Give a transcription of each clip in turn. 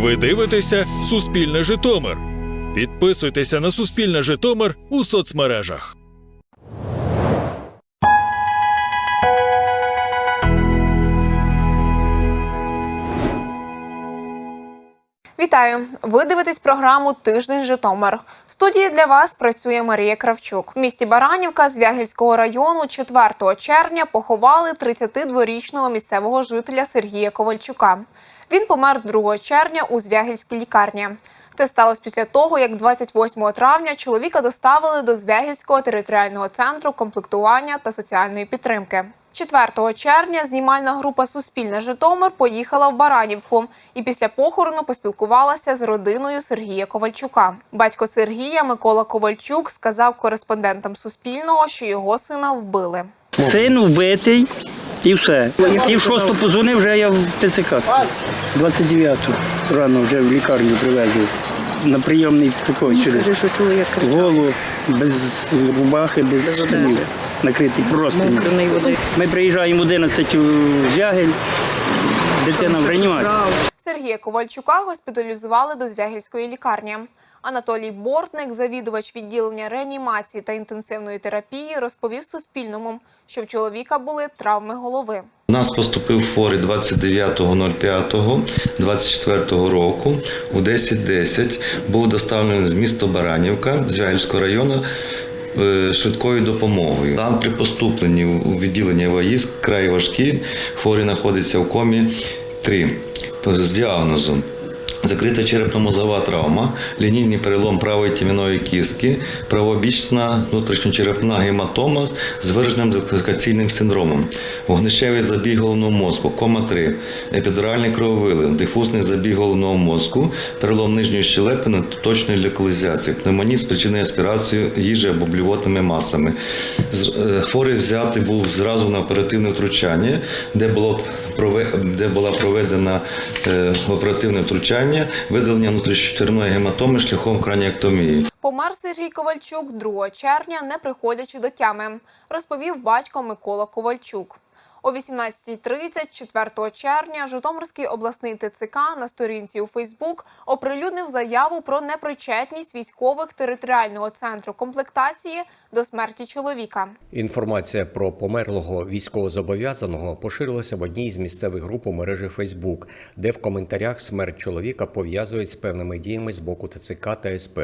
Ви дивитеся Суспільне Житомир. Підписуйтеся на Суспільне Житомир у соцмережах. Вітаю! Ви дивитесь програму Тиждень Житомир. В студії для вас працює Марія Кравчук. В місті Баранівка Звягільського району 4 червня поховали 32-річного місцевого жителя Сергія Ковальчука. Він помер 2 червня у Звягільській лікарні. Це сталося після того, як 28 травня чоловіка доставили до Звягільського територіального центру комплектування та соціальної підтримки. 4 червня знімальна група Суспільне Житомир поїхала в Баранівку і після похорону поспілкувалася з родиною Сергія Ковальчука. Батько Сергія Микола Ковальчук сказав кореспондентам Суспільного, що його сина вбили. Син вбитий і все. І в шосту позвонив, вже я в ТЦК. 29-ту рано вже в лікарню привезли. На прийомний покой сюди. Кажи, що чули, як кричали. Голову без рубахи, без, Без штанів. Накритий просто. Води. Ми приїжджаємо 11 у Зягель, дитина в реанімації. Сергія Ковальчука госпіталізували до Звягільської лікарні. Анатолій Бортник, завідувач відділення реанімації та інтенсивної терапії, розповів Суспільному, що в чоловіка були травми голови. У нас поступив хворий 29.05.24 року у 10.10 був доставлений з міста Баранівка Звягільського району е, швидкою допомогою. Стан при поступленні у відділення ВАїС край важкий. Хворий знаходиться в комі 3 з діагнозом. Закрита черепно-мозова травма, лінійний перелом правої тім'яної кістки, правобічна внутрішньочерепна гематома з вираженим дислокаційним синдромом, вогнищевий забій головного мозку, кома 3, епідуральний крововилив, дифузний забій головного мозку, перелом нижньої щелепини точної локалізації, пневмонія спричинена аспірацією їжі або блювотними масами. Е, Хворий взятий був зразу на оперативне втручання, де було де була проведена е, оперативне втручання, видалення внутрішньочерної гематоми шляхом краніектомії. Помер Сергій Ковальчук 2 червня, не приходячи до тями, розповів батько Микола Ковальчук. О 18.30 4 червня Житомирський обласний ТЦК на сторінці у Фейсбук оприлюднив заяву про непричетність військових територіального центру комплектації до смерті чоловіка. Інформація про померлого військовозобов'язаного поширилася в одній з місцевих груп у мережі Фейсбук, де в коментарях смерть чоловіка пов'язують з певними діями з боку ТЦК та СП.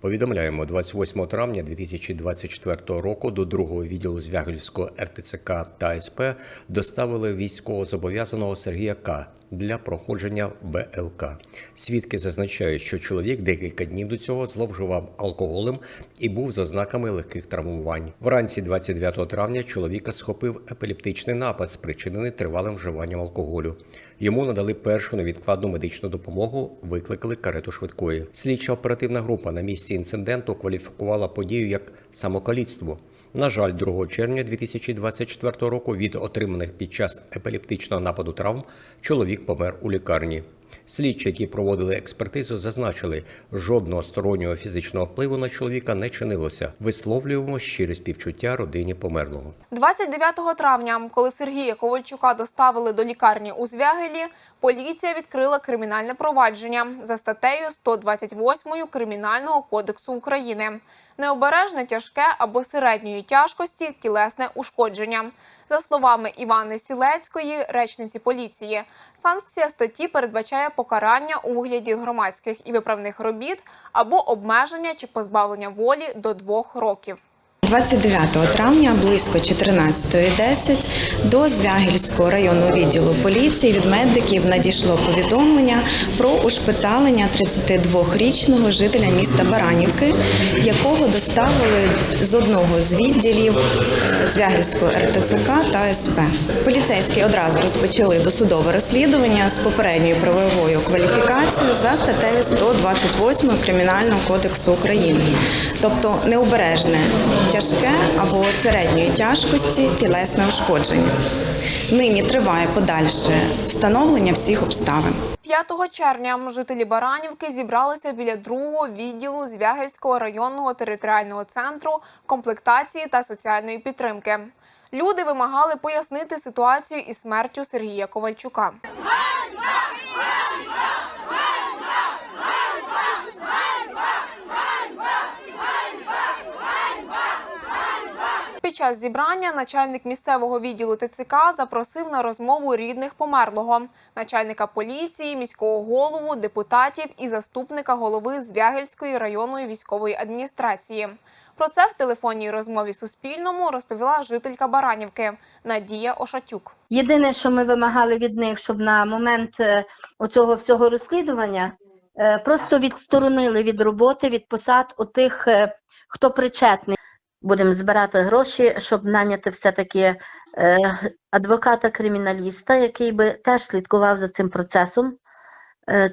Повідомляємо, 28 травня 2024 року до другого відділу Звягельського РТЦК та СП доставили військовозобов'язаного Сергія К. для проходження ВЛК. Свідки зазначають, що чоловік декілька днів до цього зловживав алкоголем і був з ознаками легких травмувань. Вранці 29 травня чоловіка схопив епілептичний напад, спричинений тривалим вживанням алкоголю. Йому надали першу невідкладну медичну допомогу, викликали карету швидкої. Слідча оперативна група на місці інциденту кваліфікувала подію як самокаліцтво. На жаль, 2 червня 2024 року від отриманих під час епілептичного нападу травм чоловік помер у лікарні. Слідчі, які проводили експертизу, зазначили, жодного стороннього фізичного впливу на чоловіка не чинилося. Висловлюємо щире співчуття родині померлого. 29 травня, коли Сергія Ковальчука доставили до лікарні у Звягелі, поліція відкрила кримінальне провадження за статтею 128 Кримінального кодексу України. Необережне тяжке або середньої тяжкості тілесне ушкодження. За словами Івани Сілецької, речниці поліції, санкція статті передбачає покарання у вигляді громадських і виправних робіт або обмеження чи позбавлення волі до двох років. 29 травня близько 14.10 до Звягільського районного відділу поліції від медиків надійшло повідомлення про ушпиталення 32-річного жителя міста Баранівки, якого доставили з одного з відділів е, Звягільського РТЦК та СП. Поліцейські одразу розпочали досудове розслідування з попередньою правовою кваліфікацією за статтею 128 Кримінального кодексу України, тобто необережне тяжке або середньої тяжкості тілесне ушкодження. Нині триває подальше встановлення всіх обставин. 5 червня жителі Баранівки зібралися біля другого відділу Звягельського районного територіального центру комплектації та соціальної підтримки. Люди вимагали пояснити ситуацію із смертю Сергія Ковальчука. Час зібрання начальник місцевого відділу ТЦК запросив на розмову рідних померлого, начальника поліції, міського голову, депутатів і заступника голови Звягельської районної військової адміністрації. Про це в телефонній розмові Суспільному розповіла жителька Баранівки Надія Ошатюк. Єдине, що ми вимагали від них, щоб на момент е, оцього всього розслідування е, просто відсторонили від роботи, від посад отих, е, хто причетний. Будемо збирати гроші, щоб наняти все-таки е, адвоката-криміналіста, який би теж слідкував за цим процесом,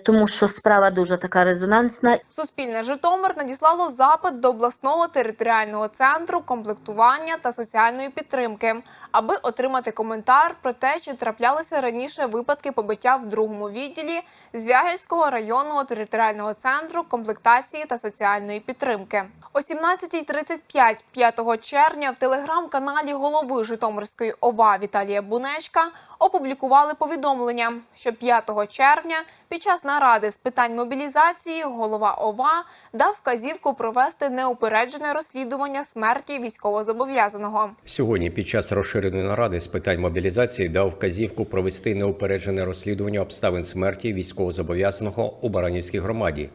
тому що справа дуже така резонансна Суспільне Житомир надіслало запит до обласного територіального центру комплектування та соціальної підтримки, аби отримати коментар про те, чи траплялися раніше випадки побиття в другому відділі Звягельського районного територіального центру комплектації та соціальної підтримки. О 17.35 5 червня в телеграм-каналі голови Житомирської ОВА Віталія Бунечка опублікували повідомлення, що 5 червня під час наради з питань мобілізації голова ОВА дав вказівку провести неупереджене розслідування смерті військовозобов'язаного. Сьогодні під час розширеної наради з питань мобілізації дав вказівку провести неупереджене розслідування обставин смерті військовозобов'язаного у Баранівській громаді.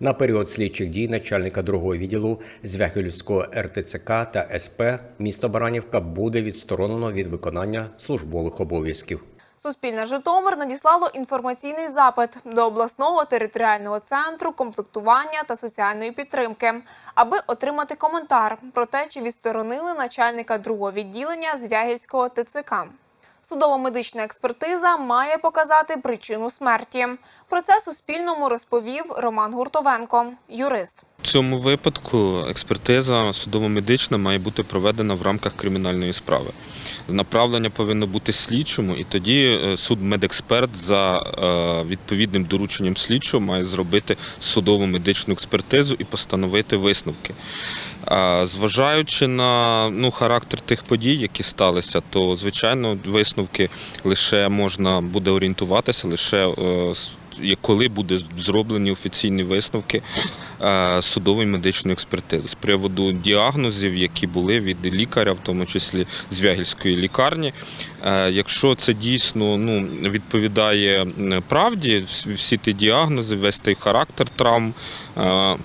На період слідчих дій начальника другого відділу Звягельського РТЦК та СП місто Баранівка буде відсторонено від виконання службових обов'язків. Суспільне Житомир надіслало інформаційний запит до обласного територіального центру комплектування та соціальної підтримки, аби отримати коментар про те, чи відсторонили начальника другого відділення Звягільського ТЦК. Судово-медична експертиза має показати причину смерті. Про це Суспільному розповів Роман Гуртовенко, юрист. В цьому випадку експертиза судово-медична має бути проведена в рамках кримінальної справи. Направлення повинно бути слідчому, і тоді е, судмедексперт за е, відповідним дорученням слідчого має зробити судово-медичну експертизу і постановити висновки. Зважаючи на ну, характер тих подій, які сталися, то звичайно висновки лише можна буде орієнтуватися лише е, коли буде зроблені офіційні висновки судової медичної експертизи з приводу діагнозів, які були від лікаря, в тому числі з Вягільської лікарні. Якщо це дійсно ну, відповідає правді, всі- ті діагнози, весь той характер травм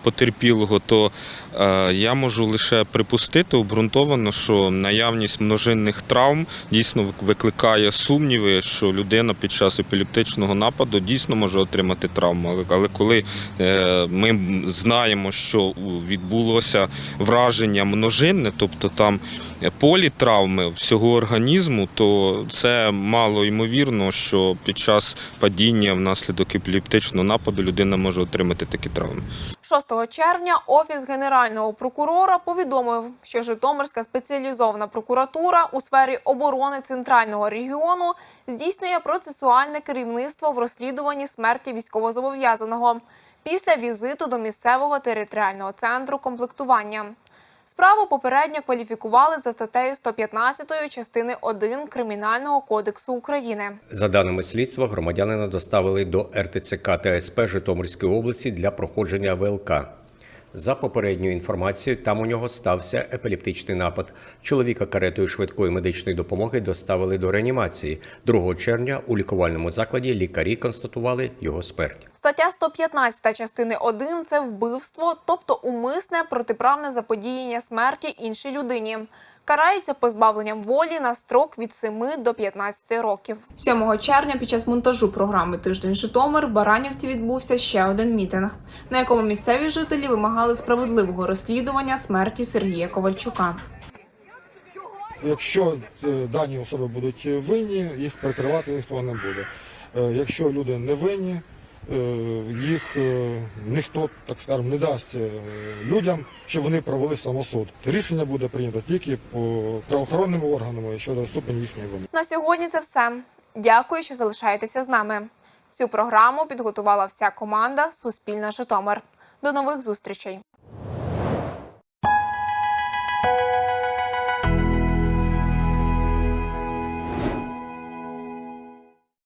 потерпілого, то я можу лише припустити обґрунтовано, що наявність множинних травм дійсно викликає сумніви, що людина під час епілептичного нападу дійсно може отримати травму. Але коли е, ми знаємо, що відбулося враження множинне, тобто там полі травми всього організму, то це мало ймовірно, що під час падіння внаслідок епілептичного нападу людина може отримати такі травми. 6 червня Офіс Генерального прокурора повідомив, що Житомирська спеціалізована прокуратура у сфері оборони центрального регіону здійснює процесуальне керівництво в розслідуванні смерті військовозобов'язаного після візиту до місцевого територіального центру комплектування. Справу попередньо кваліфікували за статтею 115 частини 1 Кримінального кодексу України. За даними слідства, громадянина доставили до РТЦК ТСП Житомирської області для проходження ВЛК. За попередньою інформацією, там у нього стався епілептичний напад. Чоловіка каретою швидкої медичної допомоги доставили до реанімації. 2 червня у лікувальному закладі лікарі констатували його смерть. Стаття 115 частини 1 – це вбивство, тобто умисне протиправне заподіяння смерті іншій людині. Карається позбавленням волі на строк від 7 до 15 років. 7 червня під час монтажу програми Тиждень Житомир в Баранівці відбувся ще один мітинг, на якому місцеві жителі вимагали справедливого розслідування смерті Сергія Ковальчука. Якщо е, дані особи будуть винні, їх перекривати ніхто не буде. Е, Якщо люди не винні, їх е, ніхто, так скажемо, не дасть е, людям, щоб вони провели самосуд. Рішення буде прийнято тільки по правоохоронним органам щодо ступені їхньої вини. На сьогодні це все. Дякую, що залишаєтеся з нами. Цю програму підготувала вся команда Суспільна Житомир. До нових зустрічей.